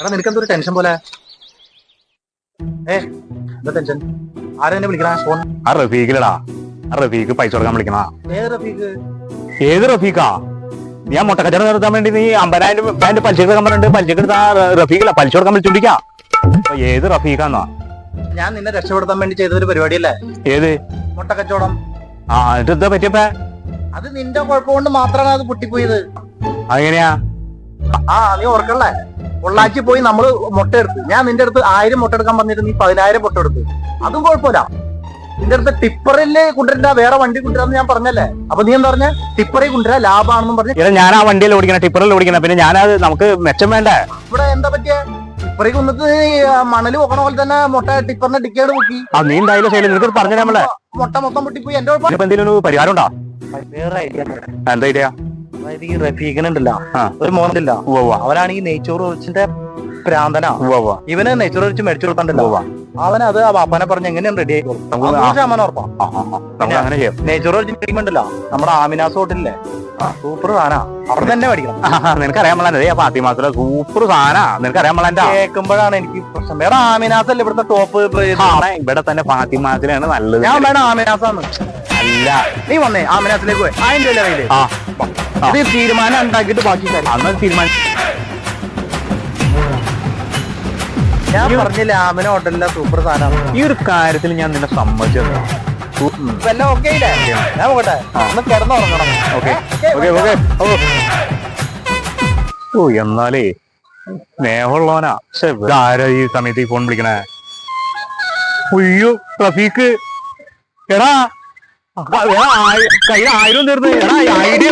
എടാ നിനക്ക് എന്തൊരു ടെൻഷൻ പോലെ? ഏ എന്താ ടെൻഷൻ ആരാ എന്നെ വിളിക്കണ? ഫോൺ? ആ റഫീഖിലടാ. ആ റഫീഖ് പൈസ കൊടുക്കാൻ വിളിക്കണ ഏത് റഫീഖ്? ഏത് റഫീഖാ? ഞാൻ മുട്ടക്കച്ചവടം നടത്താൻ വേണ്ടി നീ അമ്പതിനായിരം രൂപ പലിശ എടുക്കാൻ പറഞ്ഞിട്ട് പലിശ എടുത്ത റഫീഖില്ല പലിശ കൊടുക്കാൻ വിളിച്ചോണ്ടിരിക്കാ അപ്പൊ ഏത് റഫീഖാന്നാ? ഞാൻ നിന്നെ രക്ഷപ്പെടുത്താൻ വേണ്ടി ചെയ്തൊരു പരിപാടിയല്ലേ? ഏത്? മുട്ടക്കച്ചവടം. ആ എന്നിട്ട് എന്താ പറ്റിയപ്പ? അത് നിന്റെ കുഴപ്പം കൊണ്ട് മാത്രമാണ് അത് പൊട്ടിപ്പോയത്. അങ്ങനെയാ ആ നീ ഓർക്കണല്ലേ? പൊള്ളാച്ചി പോയി നമ്മൾ മുട്ട എടുത്ത്. ഞാൻ നിന്റെ അടുത്ത് ആയിരം മുട്ട എടുക്കാൻ പറഞ്ഞിട്ട് നീ പതിനായിരം മുട്ട എടുത്ത്. അതും കുഴപ്പമില്ല. നിന്റെ അടുത്ത് ടിപ്പറിൽ കൊണ്ടുവരണ്ട വേറെ വണ്ടി കൊണ്ടുവരാന്ന് ഞാൻ പറഞ്ഞല്ലേ? അപ്പൊ നീ എന്താ പറഞ്ഞ? ടിപ്പറിൽ കൊണ്ടുവരാ ലാഭാണെന്നും പറഞ്ഞു. ഞാൻ ആ വണ്ടിയിൽ ഓടിക്കണ ടിപ്പറിൽ ഓടിക്കണ. പിന്നെ ഞാനത് നമുക്ക് മെച്ചം വേണ്ട? ഇവിടെ എന്താ പറ്റിയ? ടിപ്പറിൽ കൊണ്ടിട്ട് മണൽ പോക്കണ പോലെ തന്നെ മുട്ട ടിപ്പറിന്റെ ടിക്കേട് പൊക്കി. ആ നീ എന്തായാലും ശരി നിനക്ക് പറഞ്ഞു നമ്മളെ. മുട്ട മൊത്തം പൊട്ടിപ്പോയി. എന്റെ കുഴപ്പം? എന്തെങ്കിലും ഒരു പരിഹാരം ഉണ്ടോ വേറെ ഐഡിയ എന്താ ഐഡിയ? അതായത് ഈ റഫീഖനുണ്ടല്ലോ. ഒരു മോനില്ല ഉവ്വ അവനാണെങ്കിൽ നെയ്ച്ചോറ് ഒഴിച്ചിന്റെ പ്രാന്തനാ. ഇവന് നെയ്ച്ചോറ് ഒഴിച്ച് മേടിച്ചു കൊടുക്കണ്ടല്ലോ. അവനത് ആ പാപ്പനെ പറഞ്ഞ് എങ്ങനെയാണ് റെഡി ആയിക്കോളും ശതമാനം ഉറപ്പാ നെയ്ച്ചോറ് ഒഴിച്ച് ഉണ്ടല്ലോ. നമ്മുടെ ആമിനാസ് ഹോട്ടലില്ലേ? സൂപ്പർ സാധനാ. അവിടെ തന്നെ മേടിക്കണം. ആ, നിനക്കറിയാൻ പാടില്ല. ഫാത്തിമാസിലെ സൂപ്പർ സാധനാ. നിനക്കറിയാൻ പാടില്ല. കേൾക്കുമ്പോഴാണ് എനിക്ക് പ്രശ്നം. വേറെ ആമിനാസ് അല്ലേ ഇവിടുത്തെ ടോപ്പ് ഇവിടെ തന്നെ ഫാത്തിമാസിലാണ് നല്ലത്. ഞാൻ വേണം ആമിനാസാന്ന്. അല്ല. നീ വന്നേ പോയി. അതിന്റെ അല്ലേ ആ. ഇത് തീരുമാനം ഉണ്ടാക്കിയിട്ട് ബാക്കി കാര്യം. അന്ന് തീരുമാനം. ഞാൻ പറഞ്ഞില്ല ആമിന ഹോട്ടലിലെ സൂപ്പർ സാധനം. ഈ ഒരു കാര്യത്തിൽ ഞാൻ നിന്നെ സമ്മതിച്ചത്. എല്ലാം ഓക്കെ ഇല്ലേ? ഞാൻ പോകട്ടെ. ഒന്ന് കിടന്നുറങ്ങണം. ഓക്കെ. Okay okay. ഓ. ഓ എന്നാലേ സ്നേഹമുള്ളവനാ. ആരാ ഈ സമയത്ത് ഈ ഫോൺ വിളിക്കണേ? അയ്യോ റഫീക്ക് എടാ. ഐഡിയ